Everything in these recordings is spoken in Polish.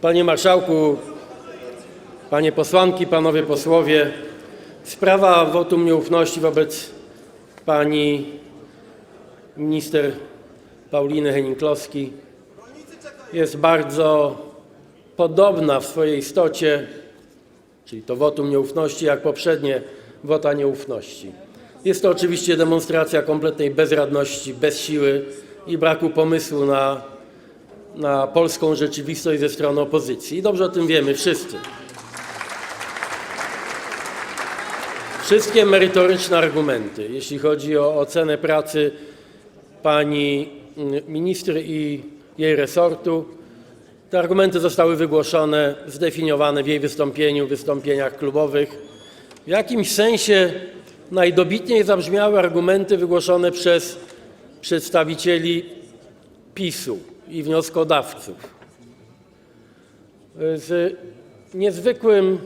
Panie Marszałku, Panie Posłanki, Panowie Posłowie, sprawa wotum nieufności wobec Pani Minister Pauliny Henning-Kloski jest bardzo podobna w swojej istocie, czyli to wotum nieufności, jak poprzednie wota nieufności. Jest to oczywiście demonstracja kompletnej bezradności, bez siły i braku pomysłu na, na polską rzeczywistość ze strony opozycji. I dobrze o tym wiemy wszyscy. Wszystkie merytoryczne argumenty, jeśli chodzi o ocenę pracy pani mm, minister i jej resortu, te argumenty zostały wygłoszone, zdefiniowane w jej wystąpieniu, wystąpieniach klubowych. W jakimś sensie najdobitniej zabrzmiały argumenty wygłoszone przez przedstawicieli PiSu i wnioskodawców. Z niezwykłym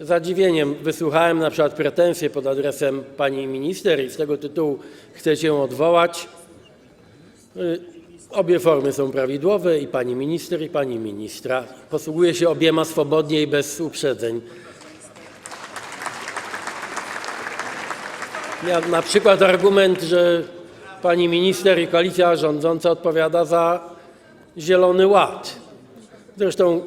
zadziwieniem wysłuchałem na przykład pretensje pod adresem pani minister i z tego tytułu chcę cię odwołać. Y, Obie formy są prawidłowe i pani minister i pani ministra. Posługuję się obiema swobodnie i bez uprzedzeń. Ja, na przykład argument, że pani minister i koalicja rządząca odpowiada za Zielony Ład. Zresztą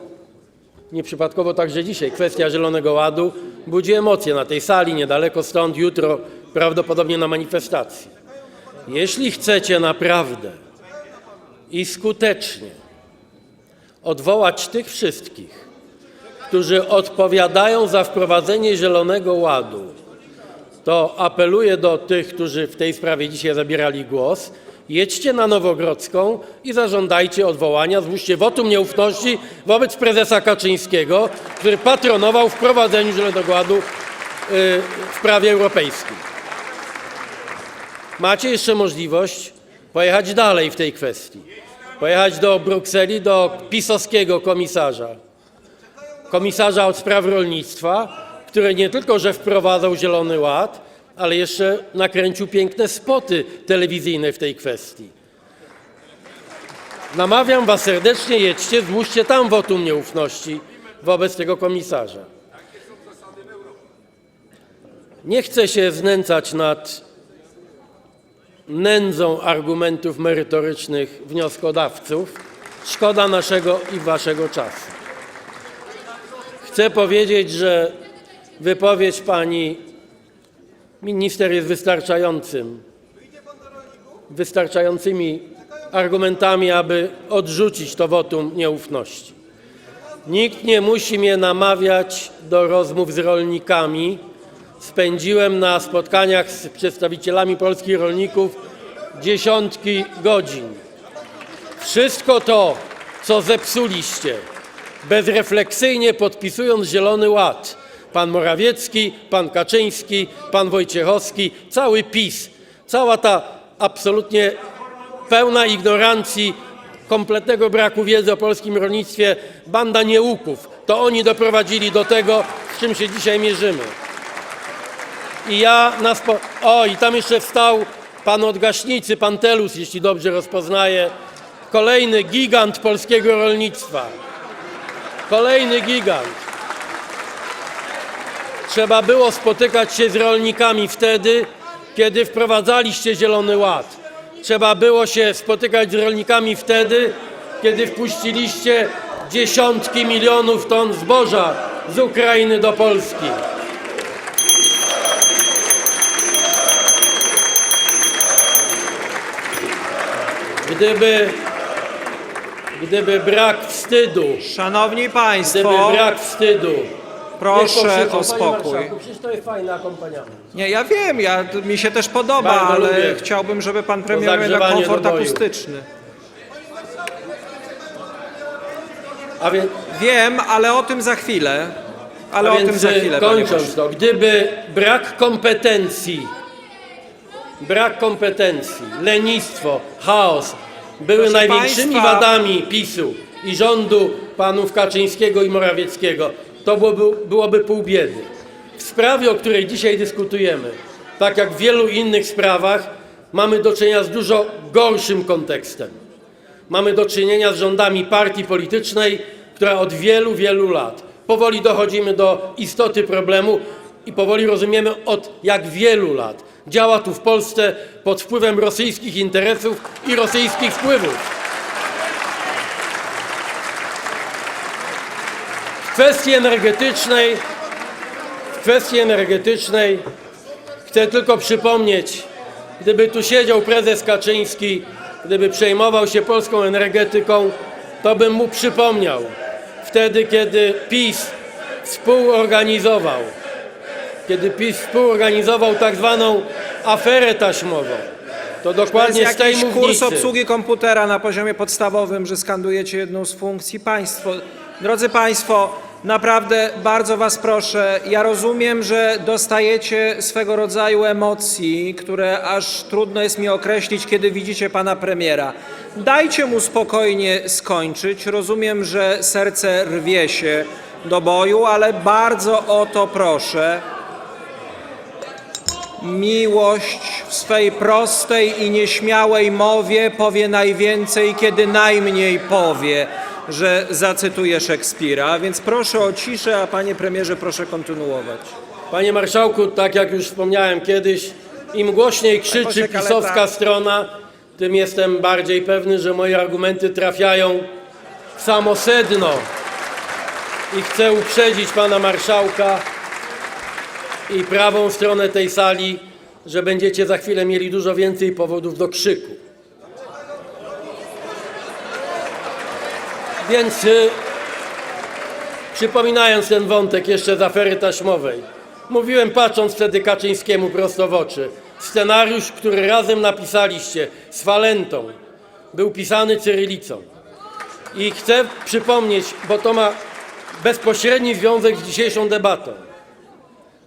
nieprzypadkowo także dzisiaj kwestia Zielonego Ładu budzi emocje na tej sali, niedaleko stąd, jutro prawdopodobnie na manifestacji. Jeśli chcecie naprawdę i skutecznie odwołać tych wszystkich, którzy odpowiadają za wprowadzenie Zielonego Ładu, to apeluję do tych, którzy w tej sprawie dzisiaj zabierali głos, jedźcie na Nowogrodzką i zażądajcie odwołania, złóżcie wotum nieufności wobec prezesa Kaczyńskiego, który patronował wprowadzeniu Zielonego Ładu y, w prawie europejskim. Macie jeszcze możliwość pojechać dalej w tej kwestii. Pojechać do Brukseli, do pisowskiego komisarza, komisarza od spraw rolnictwa, który nie tylko, że wprowadzał Zielony Ład, ale jeszcze nakręcił piękne spoty telewizyjne w tej kwestii. Namawiam Was serdecznie, jedźcie, złóżcie tam wotum nieufności wobec tego komisarza. Nie chcę się znęcać nad nędzą argumentów merytorycznych wnioskodawców. Szkoda naszego i Waszego czasu. Chcę powiedzieć, że wypowiedź pani minister jest wystarczającym, wystarczającymi argumentami, aby odrzucić to wotum nieufności. Nikt nie musi mnie namawiać do rozmów z rolnikami. Spędziłem na spotkaniach z przedstawicielami polskich rolników dziesiątki godzin. Wszystko to, co zepsuliście, bezrefleksyjnie podpisując Zielony Ład, pan Morawiecki, pan Kaczyński, pan Wojciechowski, cały PiS, cała ta absolutnie pełna ignorancji, kompletnego braku wiedzy o polskim rolnictwie, banda nieuków, to oni doprowadzili do tego, z czym się dzisiaj mierzymy. I ja. O, i tam jeszcze wstał pan od gaśnicy, pan Telus, jeśli dobrze rozpoznaję. Kolejny gigant polskiego rolnictwa. Kolejny gigant. Trzeba było spotykać się z rolnikami wtedy, kiedy wprowadzaliście Zielony Ład. Trzeba było się spotykać z rolnikami wtedy, kiedy wpuściliście dziesiątki milionów ton zboża z Ukrainy do Polski. Gdyby, gdyby brak wstydu, Szanowni gdyby Państwo, brak wstydu. Proszę o spokój. Przecież to jest fajny akompaniament. Nie, ja wiem, ja, mi się też podoba, Bardzo ale lubię. chciałbym, żeby Pan Premier miał jednak zagrzewanie komfort boju. akustyczny. A więc, Wiem, ale o tym za chwilę. Ale a o więc tym za chwilę, panie kończąc pośle. to, gdyby brak kompetencji, brak kompetencji, lenistwo, chaos były Proszę największymi państwa- wadami PiSu i rządu panów Kaczyńskiego i Morawieckiego, to byłoby, byłoby pół biedy. W sprawie, o której dzisiaj dyskutujemy, tak jak w wielu innych sprawach, mamy do czynienia z dużo gorszym kontekstem. Mamy do czynienia z rządami partii politycznej, która od wielu, wielu lat powoli dochodzimy do istoty problemu i powoli rozumiemy od jak wielu lat działa tu w Polsce pod wpływem rosyjskich interesów i rosyjskich wpływów. Kwestii energetycznej, w kwestii energetycznej chcę tylko przypomnieć, gdyby tu siedział prezes Kaczyński, gdyby przejmował się polską energetyką, to bym mu przypomniał wtedy, kiedy PiS współorganizował, kiedy PiS współorganizował tak zwaną aferę taśmową, to To dokładnie z tej jakiś kurs mównicy obsługi komputera na poziomie podstawowym, że skandujecie jedną z funkcji państwo. Drodzy Państwo, naprawdę bardzo Was proszę, ja rozumiem, że dostajecie swego rodzaju emocji, które aż trudno jest mi określić, kiedy widzicie Pana Premiera. Dajcie mu spokojnie skończyć. Rozumiem, że serce rwie się do boju, ale bardzo o to proszę. Miłość w swej prostej i nieśmiałej mowie powie najwięcej, kiedy najmniej powie, że zacytuję Szekspira. Więc proszę o ciszę, a panie premierze proszę kontynuować. Panie marszałku, tak jak już wspomniałem kiedyś, im głośniej krzyczy pisowska strona, tym jestem bardziej pewny, że moje argumenty trafiają w samo sedno. I chcę uprzedzić pana marszałka i prawą stronę tej sali, że będziecie za chwilę mieli dużo więcej powodów do krzyku. Więc y, Przypominając ten wątek jeszcze z afery taśmowej, mówiłem patrząc wtedy Kaczyńskiemu prosto w oczy, scenariusz, który razem napisaliście z Falentą, był pisany cyrylicą. I chcę przypomnieć, bo to ma bezpośredni związek z dzisiejszą debatą.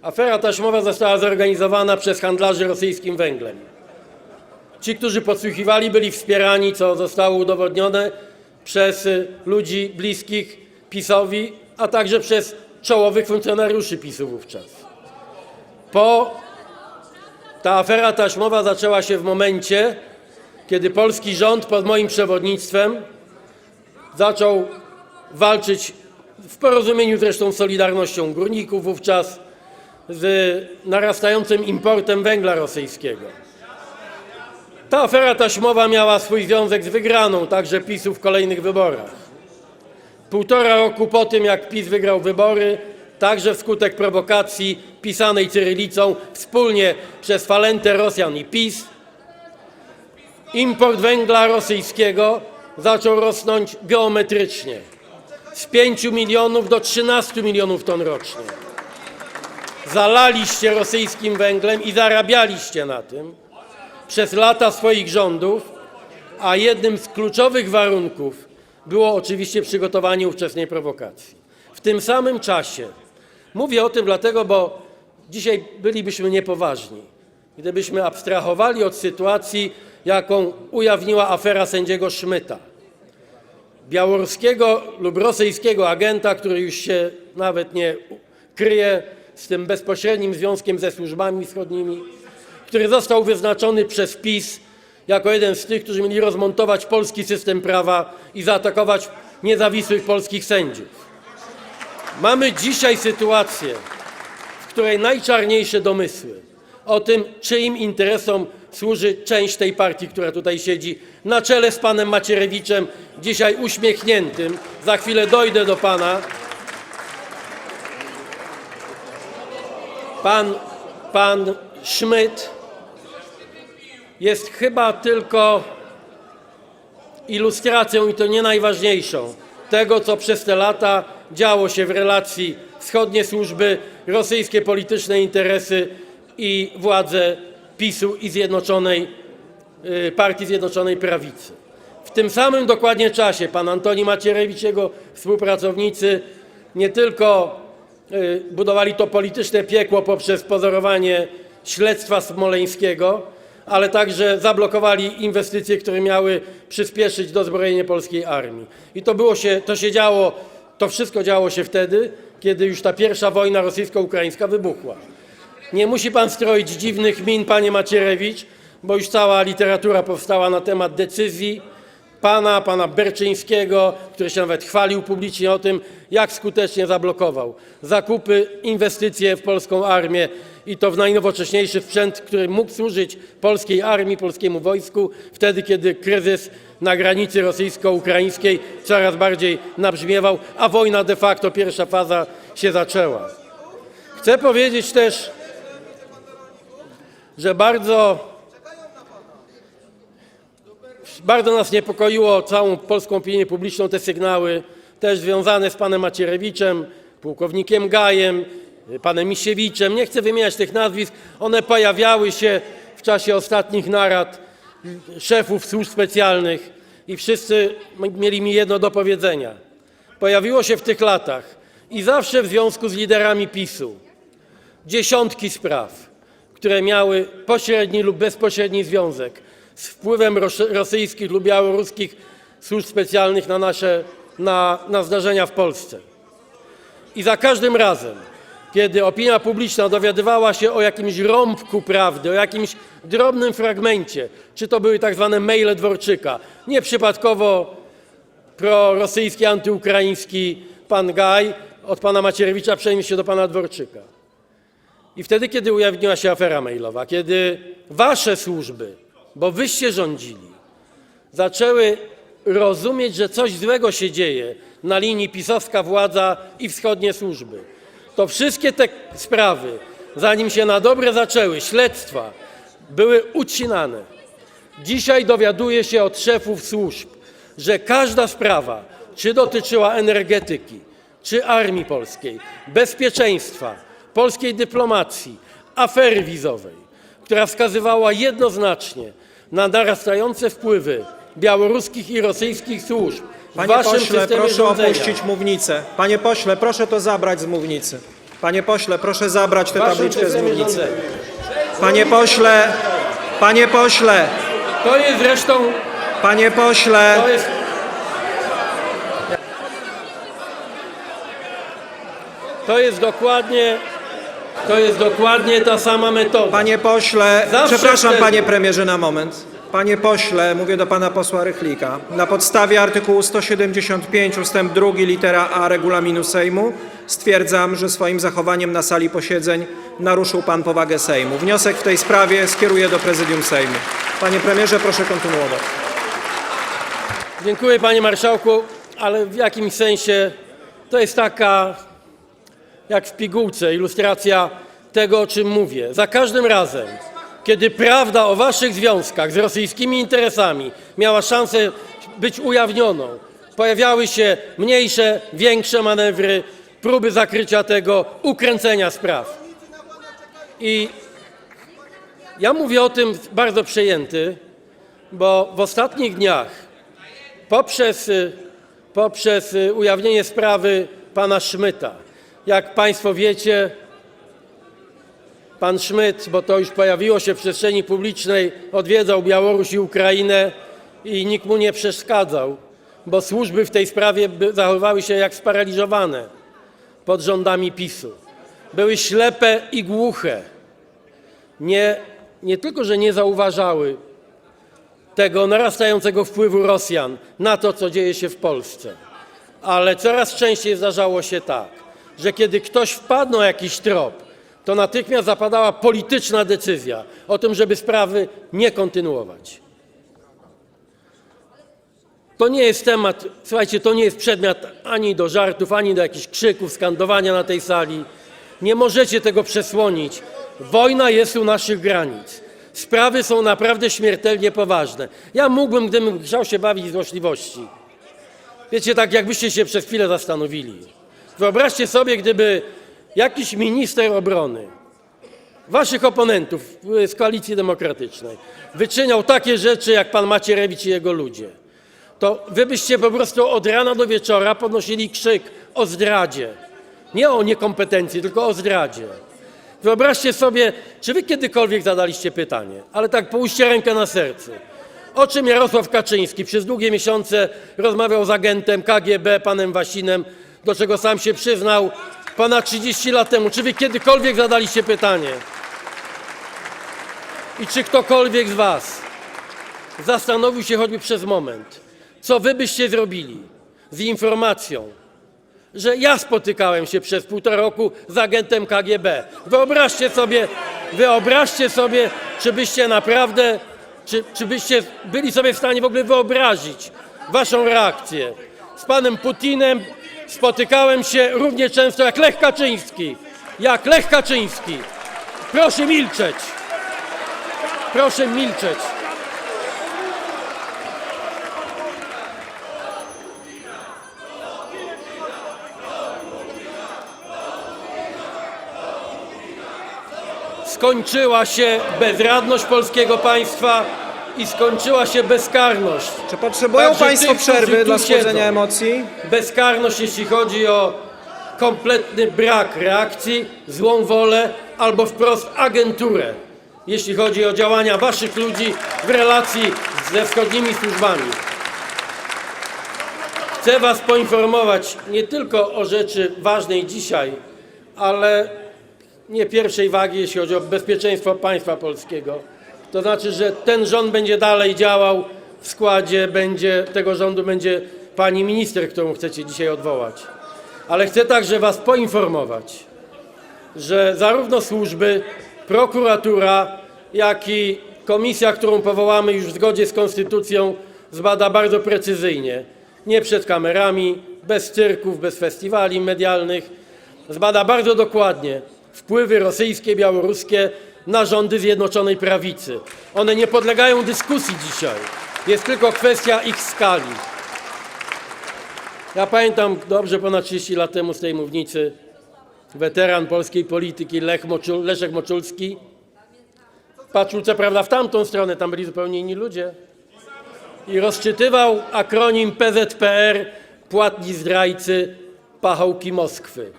Afera taśmowa została zorganizowana przez handlarzy rosyjskim węglem. Ci, którzy podsłuchiwali, byli wspierani, co zostało udowodnione przez y, ludzi bliskich PiSowi, a także przez czołowych funkcjonariuszy PiSu wówczas. Po ta afera taśmowa zaczęła się w momencie, kiedy polski rząd pod moim przewodnictwem zaczął walczyć w porozumieniu zresztą z Solidarnością Górników wówczas z narastającym importem węgla rosyjskiego. Ta afera taśmowa miała swój związek z wygraną także PiSu w kolejnych wyborach. Półtora roku po tym, jak PiS wygrał wybory, także wskutek prowokacji pisanej cyrylicą wspólnie przez Falentę Rosjan i PiS, import węgla rosyjskiego zaczął rosnąć geometrycznie z 5 milionów do 13 milionów ton rocznie. Zalaliście rosyjskim węglem i zarabialiście na tym przez lata swoich rządów, a jednym z kluczowych warunków było oczywiście przygotowanie ówczesnej prowokacji. W tym samym czasie, mówię o tym dlatego, bo dzisiaj bylibyśmy niepoważni, gdybyśmy abstrahowali od sytuacji, jaką ujawniła afera sędziego Szmyta, białoruskiego lub rosyjskiego agenta, który już się nawet nie kryje z tym bezpośrednim związkiem ze służbami wschodnimi, który został wyznaczony przez PiS jako jeden z tych, którzy mieli rozmontować polski system prawa i zaatakować niezawisłych polskich sędziów. Mamy dzisiaj sytuację, w której najczarniejsze domysły o tym, czyim interesom służy część tej partii, która tutaj siedzi, na czele z panem Macierewiczem, dzisiaj uśmiechniętym, za chwilę dojdę do pana. Pan, pan Szmyt jest chyba tylko ilustracją, i to nie najważniejszą, tego, co przez te lata działo się w relacji wschodnie służby, rosyjskie polityczne interesy i władze PiSu i Zjednoczonej, y, Partii Zjednoczonej Prawicy. W tym samym dokładnie czasie pan Antoni Macierewicz jego współpracownicy nie tylko budowali to polityczne piekło poprzez pozorowanie śledztwa smoleńskiego, ale także zablokowali inwestycje, które miały przyspieszyć dozbrojenie polskiej armii. I to, było się, to się działo, to wszystko działo się wtedy, kiedy już ta pierwsza wojna rosyjsko-ukraińska wybuchła. Nie musi pan stroić dziwnych min, panie Macierewicz, bo już cała literatura powstała na temat decyzji pana, pana Berczyńskiego, który się nawet chwalił publicznie o tym, jak skutecznie zablokował zakupy, inwestycje w polską armię i to w najnowocześniejszy sprzęt, który mógł służyć polskiej armii, polskiemu wojsku, wtedy kiedy kryzys na granicy rosyjsko-ukraińskiej coraz bardziej nabrzmiewał, a wojna de facto, pierwsza faza się zaczęła. Chcę powiedzieć też, że bardzo bardzo nas niepokoiło całą polską opinię publiczną te sygnały, też związane z panem Macierewiczem, pułkownikiem Gajem, panem Misiewiczem. Nie chcę wymieniać tych nazwisk. One pojawiały się w czasie ostatnich narad szefów służb specjalnych i wszyscy mieli mi jedno do powiedzenia. Pojawiło się w tych latach i zawsze w związku z liderami PiSu dziesiątki spraw, które miały pośredni lub bezpośredni związek z wpływem ros- rosyjskich lub białoruskich służb specjalnych na nasze na, na zdarzenia w Polsce. I za każdym razem, kiedy opinia publiczna dowiadywała się o jakimś rąbku prawdy, o jakimś drobnym fragmencie, czy to były tak zwane maile Dworczyka, nieprzypadkowo prorosyjski, antyukraiński pan Gaj od pana Macierewicza przeniósł się do pana Dworczyka. I wtedy, kiedy ujawniła się afera mailowa, kiedy wasze służby, bo wyście rządzili, zaczęły rozumieć, że coś złego się dzieje na linii pisowska władza i wschodnie służby, to wszystkie te sprawy, zanim się na dobre zaczęły, śledztwa, były ucinane. Dzisiaj dowiaduję się od szefów służb, że każda sprawa, czy dotyczyła energetyki, czy armii polskiej, bezpieczeństwa, polskiej dyplomacji, afery wizowej, która wskazywała jednoznacznie na narastające wpływy białoruskich i rosyjskich służb w Panie waszym pośle, systemie proszę rządzenia. opuścić mównicę. Panie pośle, proszę to zabrać z mównicy. Panie pośle, proszę zabrać tę W waszym tabliczkę z systemie mównicy. rządzenia. Panie pośle, panie pośle, To jest zresztą, panie pośle, to jest... To jest dokładnie, to jest dokładnie ta sama metoda. panie pośle, Zawsze przepraszam wtedy- panie premierze na moment. Panie pośle, mówię do pana posła Rychlika. Na podstawie artykułu 175 ustęp 2 litera A regulaminu Sejmu stwierdzam, że swoim zachowaniem na sali posiedzeń naruszył pan powagę Sejmu. Wniosek w tej sprawie skieruję do prezydium Sejmu. Panie premierze, proszę kontynuować. Dziękuję panie marszałku, ale w jakimś sensie to jest taka, jak w pigułce, ilustracja tego, o czym mówię. Za każdym razem, kiedy prawda o waszych związkach z rosyjskimi interesami miała szansę być ujawnioną, pojawiały się mniejsze, większe manewry, próby zakrycia tego, ukręcenia spraw. I ja mówię o tym bardzo przejęty, bo w ostatnich dniach poprzez, poprzez y, ujawnienie sprawy pana Szmyta. Jak Państwo wiecie, pan Szmyt, bo to już pojawiło się w przestrzeni publicznej, odwiedzał Białoruś i Ukrainę i nikt mu nie przeszkadzał, bo służby w tej sprawie zachowywały się jak sparaliżowane pod rządami PiSu. Były ślepe i głuche. Nie, nie tylko, że nie zauważały tego narastającego wpływu Rosjan na to, co dzieje się w Polsce. Ale coraz częściej zdarzało się tak, że kiedy ktoś wpadł na jakiś trop, to natychmiast zapadała polityczna decyzja o tym, żeby sprawy nie kontynuować. To nie jest temat, słuchajcie, to nie jest przedmiot ani do żartów, ani do jakichś krzyków, skandowania na tej sali. Nie możecie tego przesłonić. Wojna jest u naszych granic. Sprawy są naprawdę śmiertelnie poważne. Ja mógłbym, gdybym chciał się bawić złośliwości. Wiecie, tak jakbyście się przez chwilę zastanowili. Wyobraźcie sobie, gdyby jakiś minister obrony waszych oponentów z Koalicji Demokratycznej wyczyniał takie rzeczy jak pan Macierewicz i jego ludzie, to wy byście po prostu od rana do wieczora podnosili krzyk o zdradzie. Nie o niekompetencji, tylko o zdradzie. Wyobraźcie sobie, czy wy kiedykolwiek zadaliście pytanie, ale tak połóżcie rękę na sercu. O czym Jarosław Kaczyński przez długie miesiące rozmawiał z agentem KGB, panem Wasinem, do czego sam się przyznał ponad 30 lat temu. Czy wy kiedykolwiek zadaliście pytanie? I czy ktokolwiek z was zastanowił się choćby przez moment, co wy byście zrobili z informacją, że ja spotykałem się przez półtora roku z agentem KGB. Wyobraźcie sobie, wyobraźcie sobie, czy byście naprawdę, czy, czy byście byli sobie w stanie w ogóle wyobrazić waszą reakcję. Z panem Putinem spotykałem się równie często jak Lech Kaczyński. Jak Lech Kaczyński. Proszę milczeć. Proszę milczeć. Skończyła się bezradność polskiego państwa i skończyła się bezkarność. Czy potrzebują Także Państwo tych, którzy przerwy tu dla schłodzenia siedzą. emocji? Bezkarność, jeśli chodzi o kompletny brak reakcji, złą wolę albo wprost agenturę, jeśli chodzi o działania waszych ludzi w relacji ze wschodnimi służbami. Chcę was poinformować nie tylko o rzeczy ważnej dzisiaj, ale nie pierwszej wagi, jeśli chodzi o bezpieczeństwo państwa polskiego. To znaczy, że ten rząd będzie dalej działał, w składzie będzie, tego rządu będzie pani minister, którą chcecie dzisiaj odwołać. Ale chcę także was poinformować, że zarówno służby, prokuratura, jak i komisja, którą powołamy już w zgodzie z konstytucją, zbada bardzo precyzyjnie, nie przed kamerami, bez cyrków, bez festiwali medialnych, zbada bardzo dokładnie wpływy rosyjskie, białoruskie na rządy Zjednoczonej Prawicy. One nie podlegają dyskusji dzisiaj. Jest tylko kwestia ich skali. Ja pamiętam dobrze ponad 30 lat temu z tej mównicy weteran polskiej polityki Lech Moczul, Leszek Moczulski patrzył co prawda w tamtą stronę, tam byli zupełnie inni ludzie i rozczytywał akronim PZPR płatni zdrajcy pachołki Moskwy.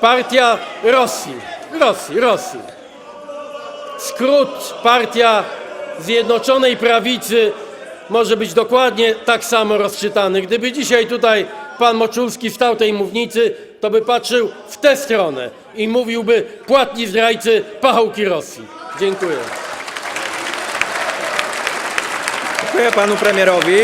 Partia Rosji, Rosji, Rosji. Skrót partia Zjednoczonej Prawicy może być dokładnie tak samo rozczytany. Gdyby dzisiaj tutaj pan Moczulski stał tej mównicy, to by patrzył w tę stronę i mówiłby płatni zdrajcy pachołki Rosji. Dziękuję. Dziękuję panu premierowi.